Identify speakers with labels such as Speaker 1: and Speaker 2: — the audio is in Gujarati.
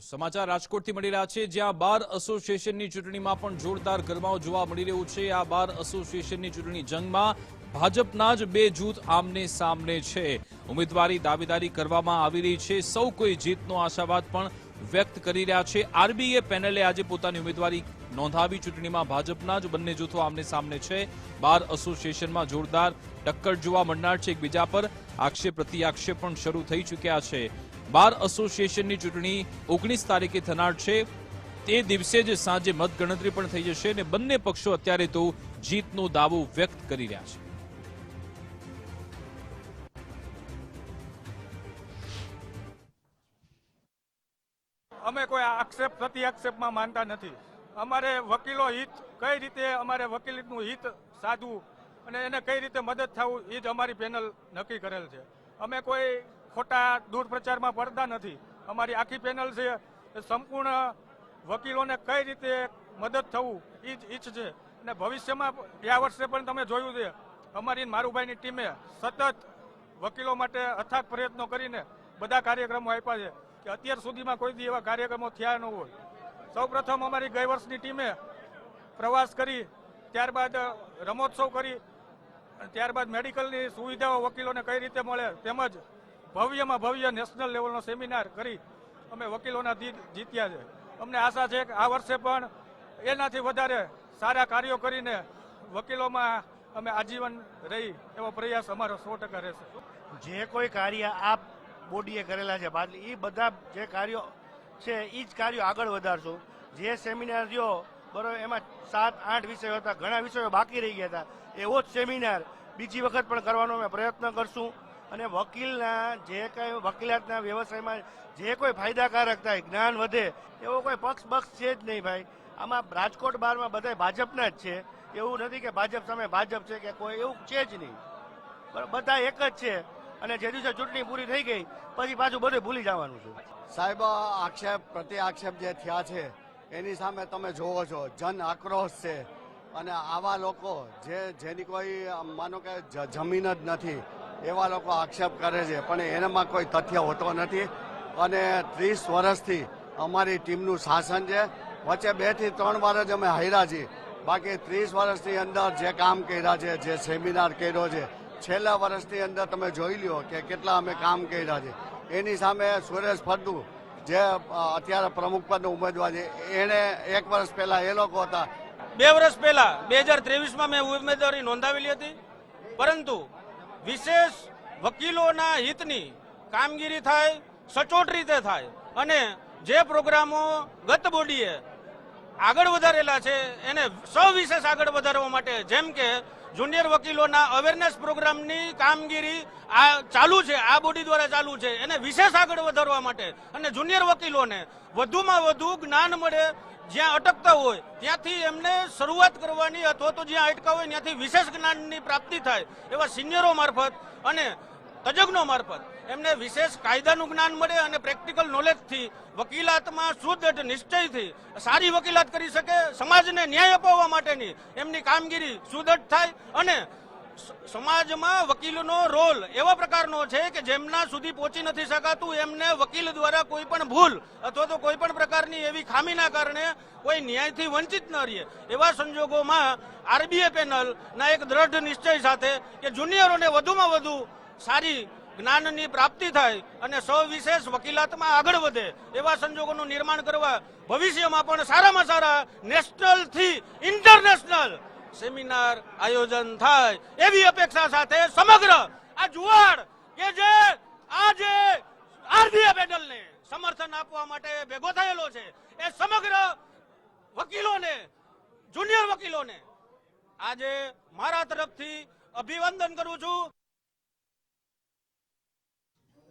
Speaker 1: સમાચાર રાજકોટથી મળી રહ્યા છે. જ્યાં બાર એસોસિએશનની ચૂંટણીમાં પણ જોરદાર ગરમાઓ જોવા મળી રહ્યું છે. આ બાર એસોસિએશનની ચૂંટણી જંગમાં ભાજપના જ બે જૂથ આમને સામને છે. ઉમેદવારી દાવેદારી કરવામાં આવી રહી છે. સૌ કોઈ જીતનો આશાવાદ પણ વ્યક્ત કરી રહ્યા છે. આરબીએ પેનલે આજે પોતાની ઉમેદવારી નોંધાવી. ચૂંટણીમાં ભાજપના જ બંને જૂથો આમને સામને છે. બાર એસોસિએશનમાં જોરદાર ટક્કર જોવા મળનાર છે. એકબીજા પર આક્ષેપ પ્રતિ આક્ષેપ પણ શરૂ થઈ ચૂક્યા છે. બાર એસોસિએશનની ચૂંટણી ઓગણીસ તારીખે થનાર છે. તે દિવસે જ સાંજે મતગણતરી પણ થઈ જશે અને બંને પક્ષો અત્યારે તો જીતનો દાવો વ્યક્ત કરી રહ્યા છે.
Speaker 2: અમે કોઈ આક્ષેપ પ્રતિ આક્ષેપમાં માનતા નથી. અમારે વકીલો હિત, કઈ રીતે અમારે વકીલનું હિત સાધવું અને એને કઈ રીતે મદદ થવું, એ જ અમારી પેનલ નક્કી કરેલ છે. અમે કોઈ ખોટા દુર્પ્રચારમાં પડતા નથી. અમારી આખી પેનલ છે, એ સંપૂર્ણ વકીલોને કઈ રીતે મદદ થવું એ જ ઈચ્છ અને ભવિષ્યમાં ગયા વર્ષે પણ તમે જોયું છે, અમારી મારુભાઈની ટીમે સતત વકીલો માટે અથાગ પ્રયત્નો કરીને બધા કાર્યક્રમો આપ્યા છે, કે અત્યાર સુધીમાં કોઈ દી એવા કાર્યક્રમો થયા ન હોય. સૌપ્રથમ અમારી ગઈ વર્ષની ટીમે પ્રવાસ કરી, ત્યારબાદ રમોત્સવ કરી, ત્યારબાદ મેડિકલની સુવિધાઓ વકીલોને કઈ રીતે મળે, તેમજ ભવ્યમાં ભવ્ય નેશનલ લેવલનો સેમિનાર કરી અમે વકીલોના દિલ જીત્યા છે. અમને આશા છે કે આ વર્ષે પણ એનાથી વધારે સારા કાર્યો કરીને વકીલોમાં અમે આજીવન રહી એવો પ્રયાસ અમારો સો ટકા રહેશે.
Speaker 3: જે કોઈ કાર્ય આ બોડીએ કરેલા છે બાદલી એ બધા જે કાર્યો છે એ જ કાર્યો આગળ વધારશું. જે સેમિનાર થયો, બરોબર, એમાં સાત, આઠ વિષયો હતા, ઘણા વિષયો બાકી રહી ગયા હતા. એવો જ સેમિનાર બીજી વખત પણ કરવાનો અમે પ્રયત્ન કરશું. અને વકીલના જે કંઈ વકીલાતના વ્યવસાયમાં જે કોઈ ફાયદાકારક થાય, જ્ઞાન વધે, એવો કોઈ પક્ષ પક્ષ છે જ નહીં ભાઈ. આમાં રાજકોટ બારમાં બધા ભાજપના જ છે. એવું નથી કે ભાજપ સામે ભાજપ છે કે કોઈ, એવું છે જ નહીં. બધા એક જ છે. અને જે દિવસે ચૂંટણી પૂરી થઈ ગઈ, પછી પાછું બધું ભૂલી જવાનું છે.
Speaker 4: સાહેબ આક્ષેપ પ્રતિ આક્ષેપ જે થયા છે, એની સામે તમે જોવો છો, જન આક્રોશ છે. અને આવા લોકો જે, જેની કોઈ માનો કે જમીન જ નથી એવા લોકો આક્ષેપ કરે છે, પણ એનામાં કોઈ તથ્ય હોતો નથી. અને ત્રીસ વર્ષથી અમારી ટીમનું શાસન છે. વચ્ચે બેથી ત્રણ વાર જ અમે હાર્યા છીએ. બાકી ત્રીસ વર્ષની અંદર જે કામ કર્યા છે, જે સેમિનાર કર્યો છે, છેલ્લા વર્ષની અંદર તમે જોઈ લ્યો કે કેટલા અમે કામ કર્યા છે. એની સામે સુરેશ ફળદુ જે અત્યારે પ્રમુખ પદનો ઉમેદવાર છે, એને એક વર્ષ પહેલા એ લોકો હતા.
Speaker 5: બે વર્ષ પહેલા, બે હજાર ત્રેવીસમાં મેં ઉમેદવારી નોંધાવેલી હતી. પરંતુ વિશેષ વકીલોના હિતની કામગીરી થાય, સચોટ રીતે થાય અને જે પ્રોગ્રામો ગત બોડીએ આગળ વધારેલા છે, એને સવિશેષ આગળ વધારવા માટે જેમ કે જુનિયર વકીલોના અવેરનેસ પ્રોગ્રામની કામગીરી આ ચાલુ છે, આ બોડી દ્વારા ચાલુ છે, એને વિશેષ આગળ વધારવા માટે અને જુનિયર વકીલોને વધુમાં વધુ જ્ઞાન મળે જ્યાં અટકતા હોય, ત્યાંથી એમને શરૂઆત કરવાની અથવા તો જ્યાં અટકા હોય ત્યાંથી વિશેષ જ્ઞાનની પ્રાપ્તિ થાય એવા સિનિયરો મારફત અને તજજ્ઞો મારફત એમને વિશેષ કાયદાનું જ્ઞાન મળે અને પ્રેક્ટિકલ નોલેજથી વકીલાતમાં શુદ્ધ નિશ્ચયથી સારી વકીલાત કરી શકે, સમાજને ન્યાય અપાવવા માટેની એમની કામગીરી સુદૃઢ થાય અને સમાજમાં વકીલનો રોલ એવા પ્રકારનો છે કે જેમના સુધી પહોંચી નથી શકાતું, એમને વકીલ દ્વારા કોઈ પણ ભૂલ અથવા તો કોઈ પણ પ્રકારની એવી ખામીના કારણે કોઈ ન્યાયથી વંચિત ન રહે એવા સંજોગોમાં આરબીએ પેનલના એક દ્રઢ નિશ્ચય સાથે કે જુનિયરોને વધુમાં વધુ સારી જ્ઞાનની પ્રાપ્તિ થાય અને સવિશેષ વકીલાતમાં આગળ વધે, એવા સંજોગોનું નિર્માણ કરવા ભવિષ્યમાં પણ સારામાં સારા નેશનલથી ઇન્ટરનેશનલ સેમિનાર આયોજન થાય એવી અપેક્ષા સાથે સમગ્ર આ જુવાડ કે જે આજે આરબીઆઈ પેનલને સમર્થન આપવા માટે ભેગો થયેલો છે, એ સમગ્ર વકીલોને, જુનિયર વકીલોને આજે મારા તરફથી અભિવંદન કરું છું.